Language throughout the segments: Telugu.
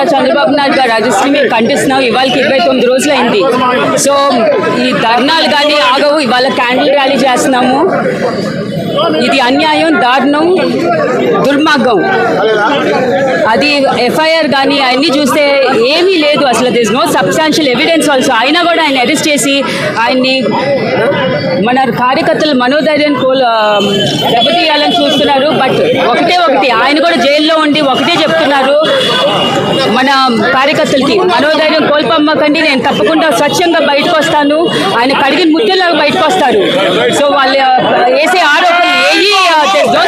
నారా చంద్రబాబు నాయుడు గారు రాజశ్రీ మేము ఖండిస్తున్నాం ఇవాళకి ఇరవై తొమ్మిది రోజులు అయింది సో ఈ ధర్నాలు కానీ ఆగవు. ఇవాళ క్యాండిల్ ర్యాలీ చేస్తున్నాము. ఇది అన్యాయం దారుణం దుర్మార్గం. అది ఎఫ్ఐఆర్ కానీ అవన్నీ చూస్తే ఏమీ లేదు. అసలు this no substantial evidence also అయినా కూడా ఆయన అరెస్ట్ చేసి ఆయన్ని మన కార్యకర్తలు మనోధైర్యం కోల్ దెబ్బతీయాలని చూస్తున్నారు. బట్ ఒకటే ఒకటి ఆయన కూడా జైల్లో ఉండి ఒకటే చెప్తున్నారు. మన కార్యకర్తలకి మనోధైర్యం కోల్పమ్మకండి. నేను తప్పకుండా స్వచ్ఛంగా బయటకు వస్తాను. ఆయన కడిగిన ముద్దెలాగా బయటకు వస్తారు. సో వాళ్ళు వేసే ఆరోపణలు ఏవి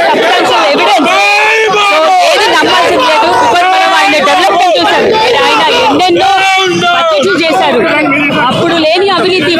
సబ్స్టాన్షియల్ ఎవిడెన్స్. సో ఏది నమ్మాల్సింది లేదు. మనం ఆయన డెవలప్మెంట్ చూసాం ఆయన ఎన్నెన్నో పద్ధతులు చేశారు. అప్పుడు లేని అవినీతి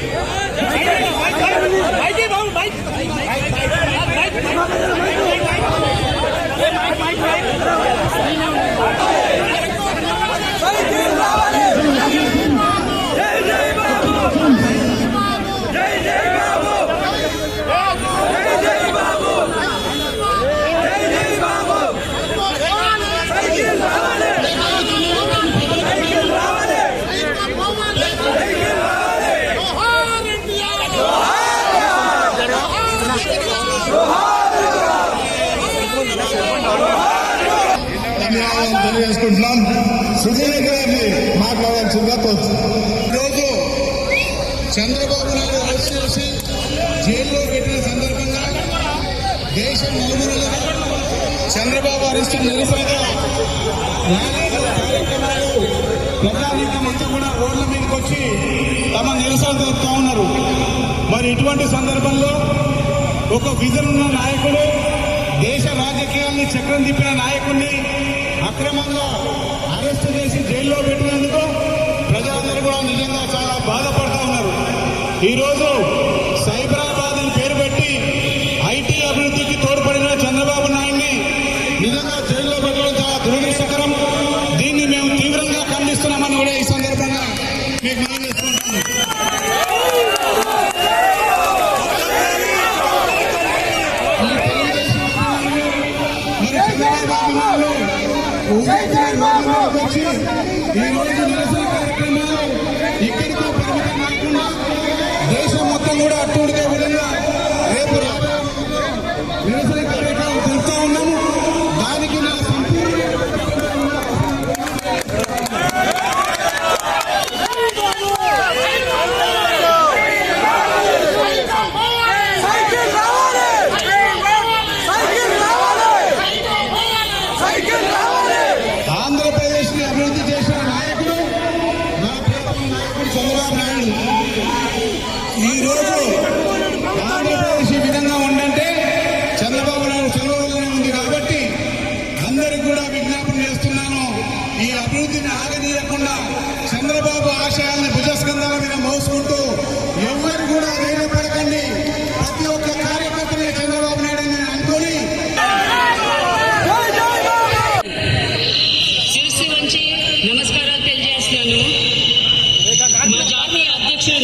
ధన్యవాదాలు దేశం నలుగురులుగా చంద్రబాబు అరెస్ట్ నిరసనగా కార్యక్రమాలు ప్రజానీకం అంతా కూడా రోడ్ల మీదకి వచ్చి తమ నిరసన తెలుపుతా ఉన్నారు. మరి ఇటువంటి సందర్భంలో ఒక విజన్ ఉన్న నాయకుడు దేశ రాజకీయాల్ని చక్రం తిప్పిన నాయకుడిని అక్రమంగా అరెస్ట్ చేసి జైల్లో పెట్టినందుకు ప్రజలందరూ కూడా నిజంగా చాలా బాధపడుతూ ఉన్నారు. ఈరోజు దేశం మొత్తం కూడా అట్టుడికే విధంగా రేపు నిరసన కార్యక్రమం తెలుపుతా ఉన్నాము. దానికి నా సంపూర్ణ ఆంధ్రప్రదేశ్ని అభివృద్ధి చేసిన నాయకుడు నా ప్రియతమ నాయకుడు చంద్రబాబు నాయుడు. ఈ రోజు ఆంధ్రప్రదేశ్ ఈ విధంగా ఉండంటే చంద్రబాబు నాయుడు చంద్రబాబునే ఉంది కాబట్టి అందరికి కూడా విజ్ఞాపన చేస్తున్నాను. ఈ అభివృద్ధిని ఆగనీయకుండా చంద్రబాబు ఆశయాల్ని భుజస్కంధాల మీద మోసుకుంటూ ఎవరు కూడా ధైర్యపడకండి ప్రతి ఒక్క కార్యకర్తని చంద్రబాబు నాయుడు అని అనుకొని నమస్కారాలు తెలియజేస్తున్నాను. మా జాతీయ అధ్యక్షుడు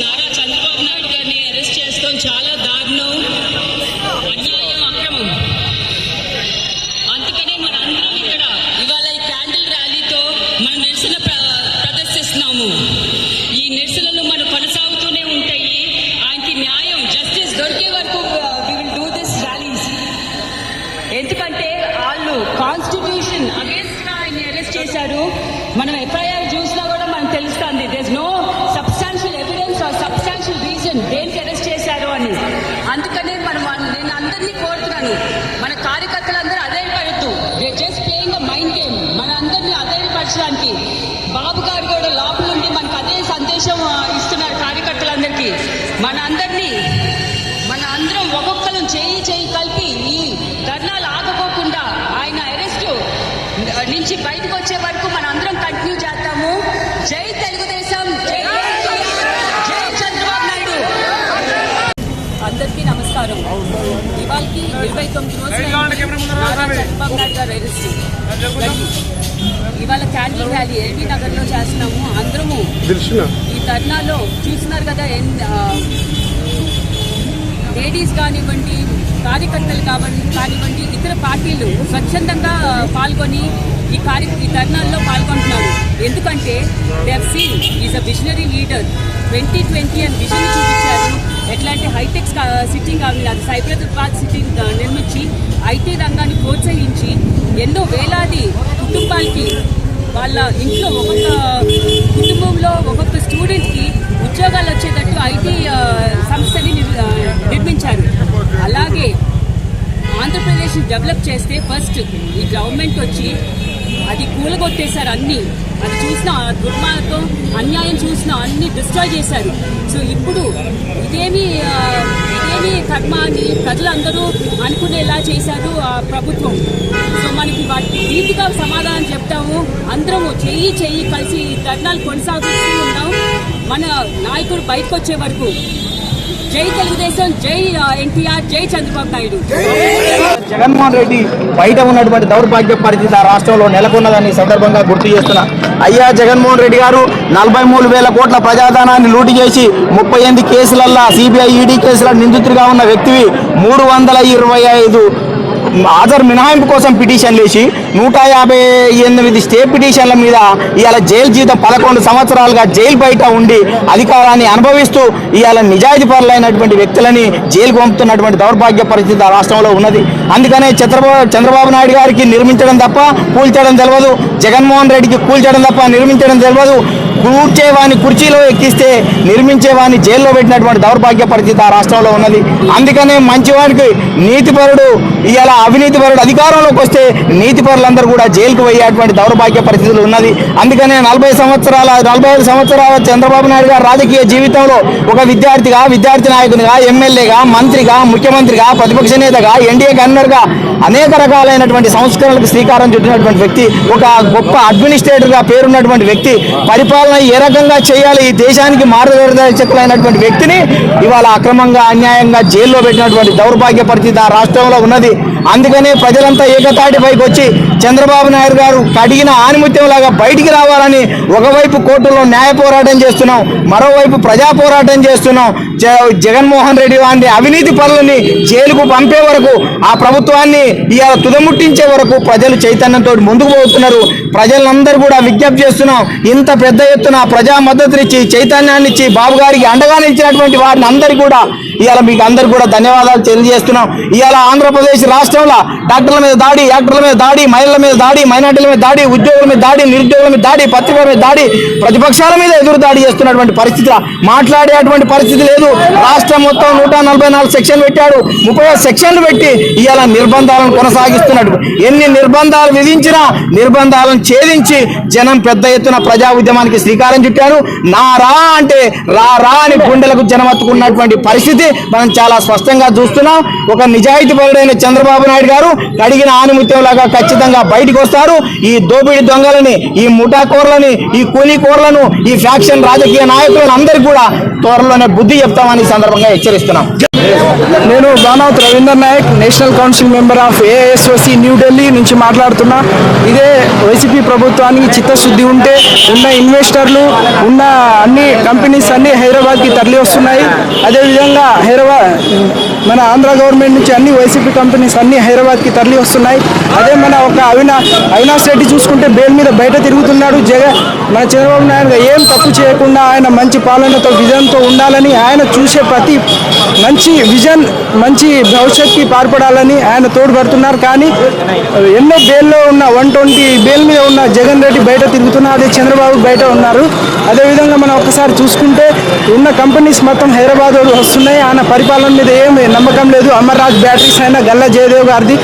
మనం ఎఫ్ఐఆర్ చూసినా నుంచి బయటకు వచ్చే వరకు మన అందరం కంటిన్యూ చేద్దాము. జై తెలుగుదేశం. జై జై చంద్రబాబు నాయుడు. అందరికీ నమస్కారం. ఇవాళకి ఇరవై తొమ్మిది రోజులు చంద్రబాబు నాయుడు గారు ఇవాళ క్యాండిల్ ర్యాలీ ఎల్బీ నగర్లో చేస్తున్నాము. అందరము ఈ ధర్నాలో చూస్తున్నారు కదా లేడీస్ కానివ్వండి కార్యకర్తలు కావండి కానివ్వండి ఇతర పార్టీలు స్వచ్ఛందంగా పాల్గొని ఈ కార్య ఈ ధర్నాల్లో పాల్గొంటున్నారు. ఎందుకంటే they seen is a visionary leader twenty twenty అని విజన్ చూపించారు. ఎట్లాంటి హైటెక్ సిట్టింగ్ కావాలి అది సైబరాబాద్ సిట్టింగ్ నిర్మించి ఐటీ రంగాన్ని ప్రోత్సహించి ఎన్నో వేలాది కుటుంబాలకి వాళ్ళ ఇంట్లో ఒక్కొక్క కుటుంబంలో ఒక్కొక్క స్టూడెంట్కి ఉద్యోగాలు వచ్చేటట్టు ఐటీ సంస్థ నిర్మించారు. అలాగే ఆంధ్రప్రదేశ్ డెవలప్ చేస్తే ఫస్ట్ ఈ గవర్నమెంట్ వచ్చి అది కూలగొట్టేశారు అన్ని. అది చూసిన దుర్మార్గం అన్యాయం చూసిన అన్ని డిస్ట్రాయ్ చేశారు. సో ఇప్పుడు ఇదేమి ఇదేమి కర్మ అని ప్రజలందరూ అనుకునేలా చేశారు ఆ ప్రభుత్వం. సో మనకి వాటికి నీతిగా సమాధానం చెప్తాము. అందరము చెయ్యి చెయ్యి కలిసి ధర్నాలు కొనసాగిస్తూ ఉన్నాం మన నాయకుడు బయటకు వచ్చే వరకు జై తెలుగుదేశం జై ఎన్టీఆర్ జై చంద్రబాబు నాయుడు. జగన్మోహన్ రెడ్డి బయట ఉన్నటువంటి దౌర్భాగ్య పరిస్థితి ఆ రాష్ట్రంలో నెలకొన్నదని సందర్భంగా గుర్తు చేస్తున్నా. అయ్యా జగన్మోహన్ రెడ్డి గారు నలభై మూడు వేల కోట్ల ప్రజాధనాన్ని లూటు చేసి ముప్పై ఎనిమిది కేసులల్లా సిబిఐ ఈడీ కేసుల నిందితుడిగా ఉన్న వ్యక్తివి మూడు వందల ఇరవై ఐదు హాజరు మినహాయింపు కోసం పిటిషన్ వేసి నూట యాభై ఎనిమిది స్టే పిటిషన్ల మీద ఇవాళ జైలు జీతం పదకొండు సంవత్సరాలుగా జైలు బయట ఉండి అధికారాన్ని అనుభవిస్తూ ఇవాళ నిజాయితీ పరులైనటువంటి వ్యక్తులని జైలుకు పంపుతున్నటువంటి దౌర్భాగ్య పరిస్థితి ఆ రాష్ట్రంలో ఉన్నది. అందుకనే చంద్రబాబు చంద్రబాబు నాయుడు గారికి నిర్మించడం తప్ప కూల్చడం తెలియదు జగన్మోహన్ రెడ్డికి కూల్చడం తప్ప నిర్మించడం తెలియదు కూర్చేవాని కుర్చీలో ఎక్కిస్తే నిర్మించేవాని జైల్లో పెట్టినటువంటి దౌర్భాగ్య పరిస్థితి ఆ రాష్ట్రంలో ఉన్నది. అందుకనే మంచివాడికి నీతిపరుడు ఇవాళ అవినీతి పరుడు అధికారంలోకి వస్తే నీతి పరులందరూ కూడా జైలుకు పోయేటువంటి దౌర్భాగ్య పరిస్థితులు ఉన్నది. అందుకనే నలభై సంవత్సరాల నలభై ఐదు సంవత్సరాల చంద్రబాబు నాయుడు గారు రాజకీయ జీవితంలో ఒక విద్యార్థిగా విద్యార్థి నాయకునిగా ఎమ్మెల్యేగా మంత్రిగా ముఖ్యమంత్రిగా ప్రతిపక్ష నేతగా ఎన్డీఏ గవర్నర్గా అనేక రకాలైనటువంటి సంస్కరణలకు శ్రీకారం చుట్టినటువంటి వ్యక్తి ఒక గొప్ప అడ్మినిస్ట్రేటర్గా పేరున్నటువంటి వ్యక్తి పరిపాలన ఏ రకంగా చేయాలి ఈ దేశానికి మార్గదర్శకులైనటువంటి వ్యక్తిని ఇవాళ అక్రమంగా అన్యాయంగా జైల్లో పెట్టినటువంటి దౌర్భాగ్య పరిస్థితి ఆ రాష్ట్రంలో ఉన్నది. అందుకనే ప్రజలంతా ఏకతాటి పైకి వచ్చి చంద్రబాబు నాయుడు గారు కడిగిన ఆనిమిత్యంలాగా బయటికి రావాలని ఒకవైపు కోర్టులో న్యాయ పోరాటం చేస్తున్నాం మరోవైపు ప్రజా పోరాటం చేస్తున్నాం. జ- జగన్మోహన్ రెడ్డి వారిని అవినీతి పనులని జైలుకు పంపే వరకు ఆ ప్రభుత్వాన్ని ఇలా తుదముట్టించే వరకు ప్రజలు చైతన్యంతో ముందుకు పోతున్నారు. ప్రజలందరూ కూడా విజ్ఞప్తి చేస్తున్నాం ఇంత పెద్ద ఎత్తున ప్రజా మద్దతునిచ్చి చైతన్యాన్ని ఇచ్చి బాబు గారికి అండగా నిలిచినటువంటి వారిని అందరికీ కూడా ఇవాళ మీకు అందరు కూడా ధన్యవాదాలు తెలియజేస్తున్నాం. ఇవాళ ఆంధ్రప్రదేశ్ రాష్ట్రంలో డాక్టర్ల మీద దాడి యాక్టర్ల మీద దాడి మహిళల మీద దాడి మైనార్టీల మీద దాడి ఉద్యోగుల మీద దాడి నిరుద్యోగుల మీద దాడి పత్రికల మీద దాడి ప్రతిపక్షాల మీద ఎదురు దాడి చేస్తున్నటువంటి పరిస్థితి మాట్లాడేటువంటి పరిస్థితి లేదు. రాష్ట్రం మొత్తం నూట నలభై నాలుగు సెక్షన్లు పెట్టాడు. ముప్పై సెక్షన్లు పెట్టి ఇవాళ నిర్బంధాలను కొనసాగిస్తున్నాడు. ఎన్ని నిర్బంధాలు విధించినా నిర్బంధాలను ఛేదించి జనం పెద్ద ఎత్తున ప్రజా ఉద్యమానికి శ్రీకారం చుట్టారు. నా రా అంటే రా రా అని గుండెలకు జనం పరిస్థితి. మనం చాలా స్పష్టంగా చూస్తున్నాం. ఒక నిజాయితీ పరుడైన చంద్రబాబు నాయుడు గారు కడిగిన ఆనిముత్యం లాగా ఖచ్చితంగా బయటకు వస్తారు. ఈ దోపిడీ దొంగలని ఈ ముఠాకోర్లని ఈ కూలీకోర్లను ఈ ఫ్యాక్షన్ రాజకీయ నాయకులను అందరికీ కూడా త్వరలోనే బుద్ధి చెప్తామని సందర్భంగా హెచ్చరిస్తున్నాం. నేను Banavath Ravinder Naik national council member of ఏఎస్ఓసి New Delhi నుంచి మాట్లాడుతున్నా. ఇదే వైసీపీ ప్రభుత్వానికి చిత్తశుద్ధి ఉంటే ఉన్న ఇన్వెస్టర్లు ఉన్న అన్ని కంపెనీస్ అన్ని హైదరాబాద్కి తరలి వస్తున్నాయి. అదేవిధంగా హైదరాబాద్ మన ఆంధ్ర గవర్నమెంట్ నుంచి అన్ని వైసీపీ కంపెనీస్ అన్ని హైదరాబాద్కి తరలి వస్తున్నాయి. అదే మన ఒక అవినా అవినాష్ రెడ్డి చూసుకుంటే బెయిల్ మీద బయట తిరుగుతున్నాడు. జగన్ మన చంద్రబాబు నాయుడు ఏం తప్పు చేయకుండా ఆయన మంచి పాలనతో విజయంతో ఉండాలని ఆయన చూసే ప్రతి మంచి మంచి విజన్ మంచి భవిష్యత్తుకి పాల్పడాలని ఆయన తోడ్పడుతున్నారు. కానీ ఎన్నో బేల్లో ఉన్న వన్ ట్వంటీ బేల్ మీద ఉన్న జగన్ రెడ్డి బయట తిరుగుతున్నారు అదే చంద్రబాబు బయట ఉన్నారు. అదేవిధంగా మనం ఒకసారి చూసుకుంటే ఉన్న కంపెనీస్ మొత్తం హైదరాబాద్ వస్తున్నాయి. ఆయన పరిపాలన మీద ఏం నమ్మకం లేదు. అమర్నాథ్ బ్యాటరీస్ అయినా గల్లా జయదేవ్ గారిది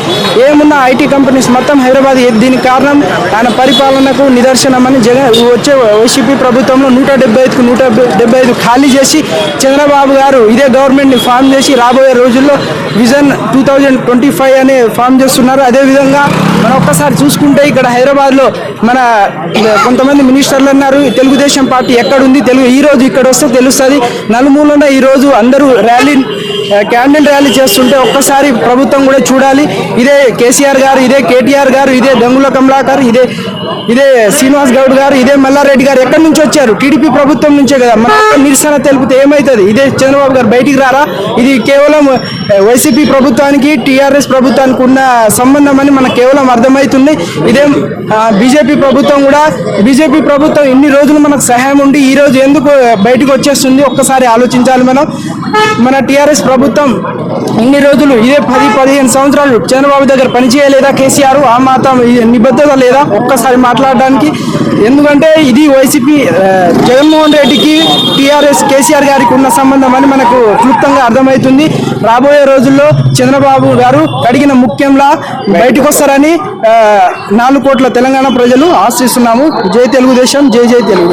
ఏమున్న ఐటీ కంపెనీస్ మొత్తం హైదరాబాద్ దీనికి కారణం ఆయన పరిపాలనకు నిదర్శనమని జగన్ వచ్చే వైసీపీ ప్రభుత్వంలో నూట డెబ్బై ఐదుకు నూట డెబ్బై ఐదు ఖాళీ చేసి చంద్రబాబు గారు ఇదే గవర్నమెంట్ని ఫామ్ చేసి రాబోయే రోజుల్లో vision two thousand twenty five అనే ఫామ్ చేస్తున్నారు. అదేవిధంగా మనం ఒక్కసారి చూసుకుంటే ఇక్కడ హైదరాబాద్లో మన కొంతమంది మినిస్టర్లు అన్నారు తెలుగుదేశం పార్టీ ఎక్కడుంది తెలుగు ఈ రోజు ఇక్కడ వస్తే తెలుస్తుంది. నలుమూలన ఈ రోజు అందరూ ర్యాలీ క్యాండిల్ ర్యాలీ చేస్తుంటే ఒక్కసారి ప్రభుత్వం కూడా చూడాలి. ఇదే కేసీఆర్ గారు ఇదే కేటీఆర్ గారు ఇదే దంగుల కమలాకర్ ఇదే ఇదే శ్రీనివాస్ గౌడ్ గారు ఇదే మల్లారెడ్డి గారు ఎక్కడి నుంచి వచ్చారు? టీడీపీ ప్రభుత్వం నుంచే కదా. మన నిరసన తెలిపితే ఏమవుతుంది ఇదే చంద్రబాబు గారు బయటికి రారా? ఇది కేవలం వైసీపీ ప్రభుత్వానికి టీఆర్ఎస్ ప్రభుత్వానికి ఉన్న సంబంధం అని మనకు కేవలం అర్థమవుతుంది ఇదే బీజేపీ ప్రభుత్వం కూడా బీజేపీ ప్రభుత్వం ఇన్ని రోజులు మనకు సహాయం ఉండి ఈ రోజు ఎందుకు బయటకు వచ్చేస్తుంది? ఒక్కసారి ఆలోచించాలి మనం. మన టీఆర్ఎస్ ప్రభుత్వం ఇన్ని రోజులు ఇదే పది పదిహేను సంవత్సరాలు చంద్రబాబు దగ్గర పనిచేయలేదా కేసీఆర్? ఆ మాత్రం నిబద్ధత లేదా? ఒక్కసారి మాట్లాడడానికి. ఎందుకంటే ఇది వైసీపీ జగన్మోహన్ రెడ్డికి టీఆర్ఎస్ కేసీఆర్ గారికి ఉన్న సంబంధం అని మనకు క్లుప్తంగా అర్థమవుతుంది రాబోయే రోజుల్లో చంద్రబాబు గారు అడిగిన ముఖ్యంలా బయటకు వస్తారని ఆ, నాలుగు కోట్ల తెలంగాణ ప్రజలు ఆశిస్తున్నాము. జై తెలుగుదేశం జై జై తెలుగుదేశం.